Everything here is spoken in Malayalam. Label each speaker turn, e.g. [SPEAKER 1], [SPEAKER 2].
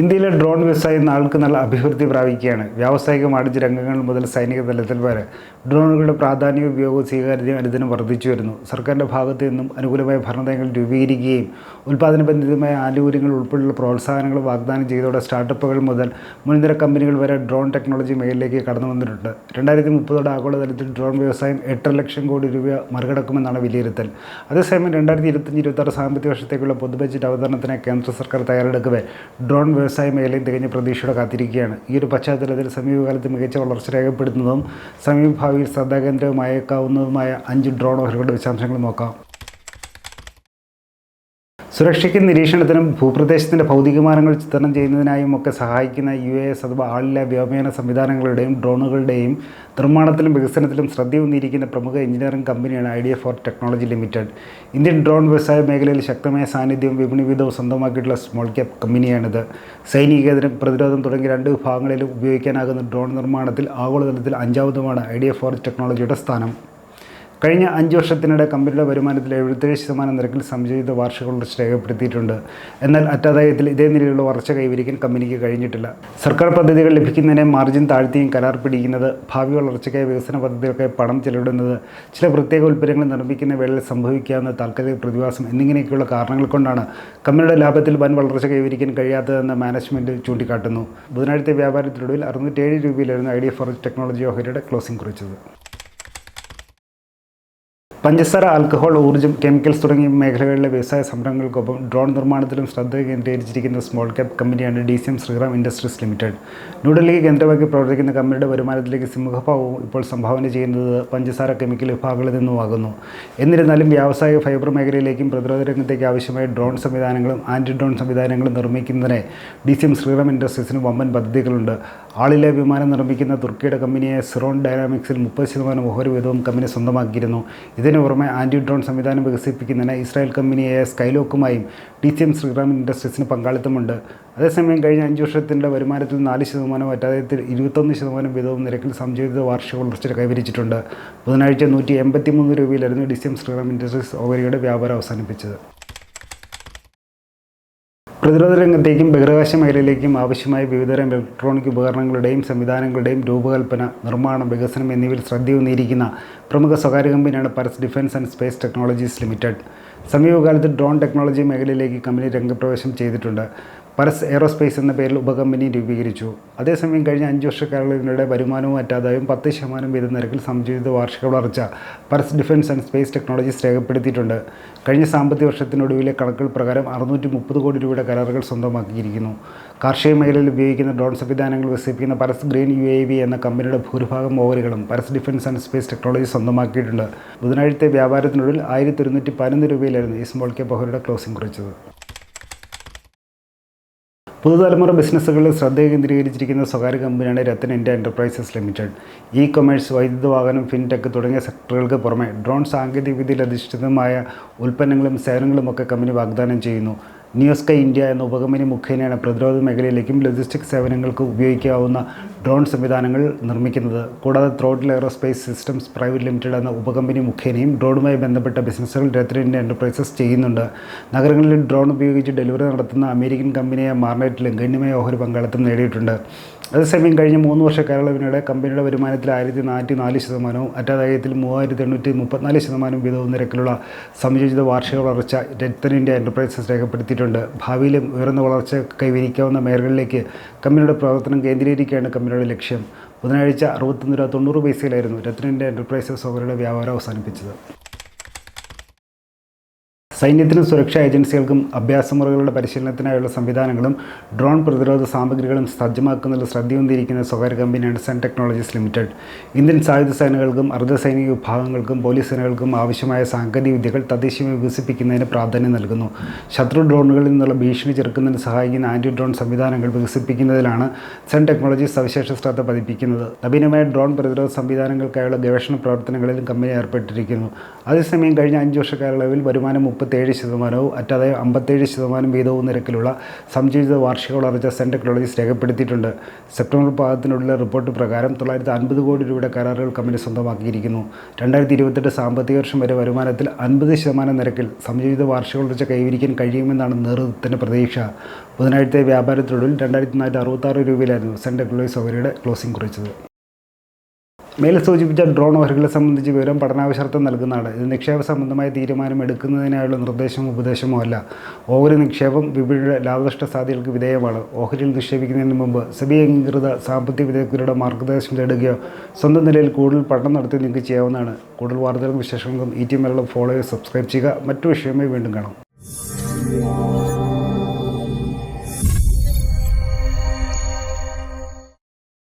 [SPEAKER 1] ഇന്ത്യയിലെ ഡ്രോൺ വ്യവസായം നാൾക്ക് നല്ല അഭിവൃദ്ധി പ്രാപിക്കുകയാണ്. വ്യാവസായിക വാണിജ്യ രംഗങ്ങൾ മുതൽ സൈനിക തലത്തിൽ വരെ ഡ്രോണുകളുടെ പ്രാധാന്യ ഉപയോഗവും സ്വീകാര്യതയും അനുദിനം വർദ്ധിച്ചു വരുന്നു. സർക്കാരിന്റെ ഭാഗത്തു നിന്നും അനുകൂലമായ ഭരണനയങ്ങൾ രൂപീകരിക്കുകയും ഉൽപ്പാദനബന്ധിതമായ ആനുകൂല്യങ്ങൾ ഉൾപ്പെടെയുള്ള പ്രോത്സാഹനങ്ങൾ വാഗ്ദാനം ചെയ്തതോടെ സ്റ്റാർട്ടപ്പുകൾ മുതൽ മുൻനിര കമ്പനികൾ വരെ ഡ്രോൺ ടെക്നോളജി മേഖലയിലേക്ക് കടന്നു വന്നിട്ടുണ്ട്. രണ്ടായിരത്തി മുപ്പതോടെ ആഗോളതലത്തിൽ ഡ്രോൺ വ്യവസായം എട്ടര ലക്ഷം കോടി രൂപ മറികടക്കുമെന്നാണ് വിലയിരുത്തൽ. അതേസമയം രണ്ടായിരത്തി ഇരുപത്തഞ്ച് ഇരുപത്താറ് സാമ്പത്തിക വർഷത്തേക്കുള്ള പൊതു ബജറ്റ് കേന്ദ്ര സർക്കാർ തയ്യാറെടുക്കവേ ഡ്രോൺ വ്യവസായ മേഖലയും തികഞ്ഞ പ്രതീക്ഷയോടെ കാത്തിരിക്കുകയാണ്. ഈ ഒരു പശ്ചാത്തലത്തിൽ സമീപകാലത്ത് മികച്ച വളർച്ച രേഖപ്പെടുത്തുന്നതും സമീപഭാവിയിൽ ശ്രദ്ധാകേന്ദ്രവുമായേക്കാവുന്നതുമായ അഞ്ച് ഡ്രോൺ ഓഹരികളുടെ വിശദാംശങ്ങൾ നോക്കാം. സുരക്ഷയ്ക്കും നിരീക്ഷണത്തിനും ഭൂപ്രദേശത്തിന്റെ ഭൗതികമാനങ്ങൾ ചിത്രണം ചെയ്യുന്നതിനായും ഒക്കെ സഹായിക്കുന്ന യു എ എസ് അഥവാ ആളില്ല വ്യോമയാന സംവിധാനങ്ങളുടെയും ഡ്രോണുകളുടെയും നിർമ്മാണത്തിലും വികസനത്തിലും ശ്രദ്ധയൂന്നിയിരിക്കുന്ന പ്രമുഖ എഞ്ചിനീയറിംഗ് കമ്പനിയാണ് Idea Forge Technology Limited. Indian drone വ്യവസായ മേഖലയിൽ ശക്തമായ സാന്നിധ്യവും വിപണി വിധവും സ്വന്തമാക്കിയിട്ടുള്ള സ്മോൾ ക്യാപ് കമ്പനിയാണിത്. സൈനികേതരം പ്രതിരോധം തുടങ്ങിയ രണ്ട് വിഭാഗങ്ങളിലും ഉപയോഗിക്കാനാകുന്ന ഡ്രോൺ നിർമ്മാണത്തിൽ ആഗോളതലത്തിൽ അഞ്ചാമതുമാണ് ഐഡിയ ഫോർ ടെക്നോളജിയുടെ സ്ഥാനം. കഴിഞ്ഞ അഞ്ച് വർഷത്തിനിടെ കമ്പനിയുടെ വരുമാനത്തിൽ എഴുപത്തേഴ് ശതമാനം നിരക്കിൽ സംയോജിത വാർഷിക വളർച്ച രേഖപ്പെടുത്തിയിട്ടുണ്ട്. എന്നാൽ അറ്റാദായത്തിൽ ഇതേ നിലയിലുള്ള വളർച്ച കൈവരിക്കാൻ കമ്പനിക്ക് കഴിഞ്ഞിട്ടില്ല. സർക്കാർ പദ്ധതികൾ ലഭിക്കുന്നതിനെ മാർജിൻ താഴ്ത്തിയും കരാർ പിടിക്കുന്നത് ഭാവി വളർച്ചയ്ക്കായി വികസന പദ്ധതികൾക്കായി പണം ചെലവിടുന്നത് ചില പ്രത്യേക ഉൽപ്പന്നങ്ങൾ നിർമ്മിക്കുന്ന വേളയിൽ സംഭവിക്കാവുന്ന താൽക്കാലിക പ്രതിഭാസം എന്നിങ്ങനെയൊക്കെയുള്ള കാരണങ്ങൾ കൊണ്ടാണ് കമ്പനിയുടെ ലാഭത്തിൽ വൻ വളർച്ച കൈവരിക്കാൻ കഴിയാത്തതെന്ന് മാനേജ്മെന്റ് ചൂണ്ടിക്കാട്ടുന്നു. ബുധനാഴ്ചത്തെ വ്യാപാരത്തിനൊടുവിൽ അറുന്നൂറ്റേഴ് രൂപയിലായിരുന്നു ഐഡിയ ഫോർ ടെക്നോളജി ഓഹരിയുടെ ക്ലോസിംഗ് കുറിച്ചത്. പഞ്ചസാര ആൽക്കഹോൾ ഊർജം കെമിക്കൽസ് തുടങ്ങിയ മേഖലകളിലെ വ്യവസായ സംരംഭങ്ങൾക്കൊപ്പം ഡ്രോൺ നിർമ്മാണത്തിലും ശ്രദ്ധ കേന്ദ്രീകരിച്ചിരിക്കുന്ന സ്മോൾ ക്യാപ് കമ്പനിയാണ് D C M Shriram Industries Limited. New Delhi കേന്ദ്രമാക്കി പ്രവർത്തിക്കുന്ന കമ്പനിയുടെ വരുമാനത്തിലേക്ക് സിംഹഭാവവും ഇപ്പോൾ സംഭാവന ചെയ്യുന്നത് പഞ്ചസാര കെമിക്കൽ വിഭാഗങ്ങളിൽ നിന്നുമാകുന്നു. എന്നിരുന്നാലും വ്യാവസായിക ഫൈബർ മേഖലയിലേക്കും പ്രതിരോധ രംഗത്തേക്ക് ആവശ്യമായ ഡ്രോൺ സംവിധാനങ്ങളും ആന്റി ഡ്രോൺ സംവിധാനങ്ങളും നിർമ്മിക്കുന്നതിന് ഡി സി എം ശ്രീറാം ഇൻഡസ്ട്രീസിന് വമ്പൻ പദ്ധതികളുണ്ട്. ആളിലെ വിമാനം നിർമ്മിക്കുന്ന തുർക്കിയുടെ കമ്പനിയായ സിറോൺ ഡൈനാമിക്സിൽ മുപ്പത് ശതമാനം ഓഹരി വീതവും കമ്പനി സ്വന്തമാക്കിയിരുന്നു. ഇതിനു പുറമെ ആന്റി ഡ്രോൺ സംവിധാനം വികസിപ്പിക്കുന്നതിന് ഇസ്രായേൽ കമ്പനിയായ സ്കൈലോക്കുമായും ഡി സി എം ശ്രീറാം ഇൻഡസ്ട്രീസിന് പങ്കാളിത്തമുണ്ട്. അതേസമയം കഴിഞ്ഞ അഞ്ച് വർഷത്തിന്റെ വരുമാനത്തിൽ നാല് ശതമാനവും അറ്റാദയത്തിൽ ഇരുപത്തൊന്ന് ശതമാനം വീതവും നിരക്കിൽ സംയോജിത വാർഷിക വളർച്ച കൈവരിച്ചിട്ടുണ്ട്. ബുധനാഴ്ച നൂറ്റി എൺപത്തി മൂന്ന് രൂപയിലായിരുന്നു D C M Shriram Industries ഓഹരിയുടെ വ്യാപാരം അവസാനിപ്പിച്ചത്. പ്രതിരോധ രംഗത്തേക്കും ബഹിരാകാശ മേഖലയിലേക്കും ആവശ്യമായ വിവിധതരം ഇലക്ട്രോണിക് ഉപകരണങ്ങളുടെയും സംവിധാനങ്ങളുടെയും രൂപകൽപ്പന നിർമ്മാണം വികസനം എന്നിവയിൽ ശ്രദ്ധയൂന്നിയിരിക്കുന്ന പ്രമുഖ സ്വകാര്യ കമ്പനിയാണ് Paras Defence and Space Technologies Limited സമീപകാലത്ത് ഡ്രോൺ ടെക്നോളജി മേഖലയിലേക്ക് കമ്പനി രംഗപ്രവേശം ചെയ്തിട്ടുണ്ട്. പരസ് എയറോസ്പേസ് എന്ന പേരിൽ ഉപകമ്പനി രൂപീകരിച്ചു. അതേസമയം കഴിഞ്ഞ അഞ്ച് വർഷക്കാലങ്ങളുടെ വരുമാനവും അറ്റാദായവും പത്ത് ശതമാനം വീതം നിരക്കിൽ സംയോജിത വാർഷിക വളർച്ച Paras defence and space technologies രേഖപ്പെടുത്തിയിട്ടുണ്ട്. കഴിഞ്ഞ സാമ്പത്തിക വർഷത്തിനൊടുവിലെ കണക്കുകൾ പ്രകാരം അറുന്നൂറ്റി മുപ്പത് കോടി രൂപയുടെ കരാറുകൾ സ്വന്തമാക്കിയിരിക്കുന്നു. കാർഷിക മേഖലയിൽ ഉപയോഗിക്കുന്ന ഡ്രോൺ സംവിധാനങ്ങൾ വികസിപ്പിക്കുന്ന Paras green U A V എന്ന കമ്പനിയുടെ ഭൂരിഭാഗം ഓവറുകളും Paras defence and space technology സ്വന്തമാക്കിയിട്ടുണ്ട്. ബുധനാഴ്ചത്തെ വ്യാപാരത്തിനൊടുവിൽ ആയിരത്തി ഒരുന്നൂറ്റി പതിനൊന്ന് രൂപയിലായിരുന്നു ഈ സ്മോൾ കെ ബഹുരുടെ ക്ലോസിംഗ് കുറിച്ചത്. പുതുതലമുറ ബിസിനസ്സുകളിൽ ശ്രദ്ധ കേന്ദ്രീകരിച്ചിരിക്കുന്ന സ്വകാര്യ കമ്പനിയാണ് Rattan India Enterprises Limited. E commerce വൈദ്യുത വാഹനം ഫിൻടെക് തുടങ്ങിയ സെക്ടറുകൾക്ക് പുറമെ ഡ്രോൺ സാങ്കേതികവിദ്യയിൽ അധിഷ്ഠിതമായ ഉൽപ്പന്നങ്ങളും സേവനങ്ങളും ഒക്കെ കമ്പനി വാഗ്ദാനം ചെയ്യുന്നു. ന്യൂസ്കൈ ഇന്ത്യ എന്ന ഉപകമ്പനി മുഖേനയാണ് പ്രതിരോധ മേഖലയിലേക്കും ലോജിസ്റ്റിക് സേവനങ്ങൾക്ക് ഉപയോഗിക്കാവുന്ന ഡ്രോൺ സംവിധാനങ്ങൾ നിർമ്മിക്കുന്നത്. കൂടാതെ Throttle Aerospace Systems Private Limited എന്ന ഉപകമ്പനി മുഖേനയും ഡ്രോണുമായി ബന്ധപ്പെട്ട ബിസിനസ്സുകൾ രത്തൻ ഇന്ത്യ എന്റർപ്രൈസസ് ചെയ്യുന്നുണ്ട്. നഗരങ്ങളിൽ ഡ്രോൺ ഉപയോഗിച്ച് ഡെലിവറി നടത്തുന്ന അമേരിക്കൻ കമ്പനിയായ മാർണൈറ്റിലും ഗണ്യമായ ഓഹരി പങ്കാളിത്തം നേടിയിട്ടുണ്ട്. അതേസമയം കഴിഞ്ഞ മൂന്ന് വർഷ കാലയളവിനിടെ കമ്പനിയുടെ വരുമാനത്തിൽ ആയിരത്തി നാനൂറ്റി നാല് ശതമാനവും അറ്റാദായത്തിൽ മൂവായിരത്തി എണ്ണൂറ്റി മുപ്പത്തിനാല് ശതമാനം വീതവും നിരക്കിലുള്ള സംയോജിത വാർഷിക വളർച്ച രത്തൻ ഇന്ത്യ എന്റർപ്രൈസസ് രേഖപ്പെടുത്തിയിട്ടുണ്ട്. ഭാവിയിലും ഉയർന്ന വളർച്ച കൈവരിക്കാവുന്ന മേഖലകളിലേക്ക് കമ്പനിയുടെ പ്രവർത്തനം കേന്ദ്രീകരിക്കുകയാണ് കമ്പനിയുടെ ലക്ഷ്യം. ബുധനാഴ്ച അറുപത്തൊന്ന് രൂപ തൊണ്ണൂറ് പൈസയിലായിരുന്നു ഇന്ത്യ എന്റർപ്രൈസസ് അവരുടെ വ്യാപാരം അവസാനിപ്പിച്ചത്. സൈന്യത്തിനും സുരക്ഷാ ഏജൻസികൾക്കും അഭ്യാസമുറകളുടെ പരിശീലനത്തിനായുള്ള സംവിധാനങ്ങളും ഡ്രോൺ പ്രതിരോധ സാമഗ്രികളും സജ്ജമാക്കുന്നതിൽ ശ്രദ്ധയൊന്നിരിക്കുന്ന സ്വകാര്യ കമ്പനിയാണ് സൺ ടെക്നോളജീസ് ലിമിറ്റഡ്. ഇന്ത്യൻ സായുധ സേനകൾക്കും അർദ്ധസൈനിക വിഭാഗങ്ങൾക്കും പോലീസ് സേനകൾക്കും ആവശ്യമായ സാങ്കേതിക വിദ്യകൾ തദ്ദേശീയമായി വികസിപ്പിക്കുന്നതിന് പ്രാധാന്യം നൽകുന്നു. ശത്രു ഡ്രോണുകളിൽ നിന്നുള്ള ഭീഷണി ചെറുക്കുന്നതിന് സഹായിക്കുന്ന ആന്റി ഡ്രോൺ സംവിധാനങ്ങൾ വികസിപ്പിക്കുന്നതിലാണ് സൺ ടെക്നോളജീസ് സവിശേഷ ശ്രദ്ധ പതിപ്പിക്കുന്നത്. നവീനമായ ഡ്രോൺ പ്രതിരോധ സംവിധാനങ്ങൾക്കായുള്ള ഗവേഷണ പ്രവർത്തനങ്ങളിലും കമ്പനി ഏർപ്പെട്ടിരിക്കുന്നു. അതേസമയം കഴിഞ്ഞ അഞ്ച് വർഷ കാലയളവിൽ വരുമാനം മുപ്പത്തി ഇരുപത്തേഴ് ശതമാനവും അറ്റാതെ അമ്പത്തേഴ് ശതമാനം വീതവും നിരക്കിലുള്ള സംജീവിത വാർഷിക വളർച്ച സെന്റ് ടെക്നോളജീസ് രേഖപ്പെടുത്തിയിട്ടുണ്ട്. സെപ്റ്റംബർ പാദത്തിനുള്ള റിപ്പോർട്ട് പ്രകാരം തൊള്ളായിരത്തി അൻപത് കോടി രൂപയുടെ കരാറുകൾ കമ്പനി സ്വന്തമാക്കിയിരിക്കുന്നു. രണ്ടായിരത്തി ഇരുപത്തെട്ട് സാമ്പത്തിക വർഷം വരെ വരുമാനത്തിൽ അൻപത് ശതമാനം നിരക്കിൽ സംജീവിത വാർഷിക വളർച്ച കൈവരിക്കാൻ കഴിയുമെന്നാണ് നേതൃത്വത്തിന്റെ പ്രതീക്ഷ. ബുധനാഴ്ചത്തെ വ്യാപാരത്തിനൊടുവിൽ രണ്ടായിരത്തി നാനൂറ്റി അറുപത്താറ് രൂപയിലായിരുന്നു സെന്റ് ടെക്നോളജീസ് ഓഹരിയുടെ ക്ലോസിംഗ് കുറിച്ചത്. മേൽ സൂചിപ്പിച്ച ഡ്രോൺ ഓഹരികളെ സംബന്ധിച്ച് വിവരം പഠനാവശ്യർത്ഥം നൽകുന്നതാണ്. ഇത് നിക്ഷേപ സംബന്ധമായ തീരുമാനം എടുക്കുന്നതിനായുള്ള നിർദ്ദേശമോ ഉപദേശമോ അല്ല. ഓഹരി നിക്ഷേപം വിപണിയുടെ ലാഭനഷ്ട സാധ്യതകൾക്ക് വിധേയമാണ്. ഓഹരിയിൽ നിക്ഷേപിക്കുന്നതിന് മുമ്പ് സെബി അംഗീകൃത സാമ്പത്തിക വിദഗ്ധരുടെ മാർഗനിർദ്ദേശം തേടുകയോ സ്വന്തം നിലയിൽ കൂടുതൽ പഠനം നടത്തി നിങ്ങൾക്ക് ചെയ്യാവുന്നതാണ്. കൂടുതൽ വാർത്തകളും വിശേഷങ്ങൾക്കും ഈ ടി ഫോളോ ചെയ്ത് സബ്സ്ക്രൈബ് ചെയ്യുക മറ്റു വിഷയമായി വീണ്ടും കാണാം.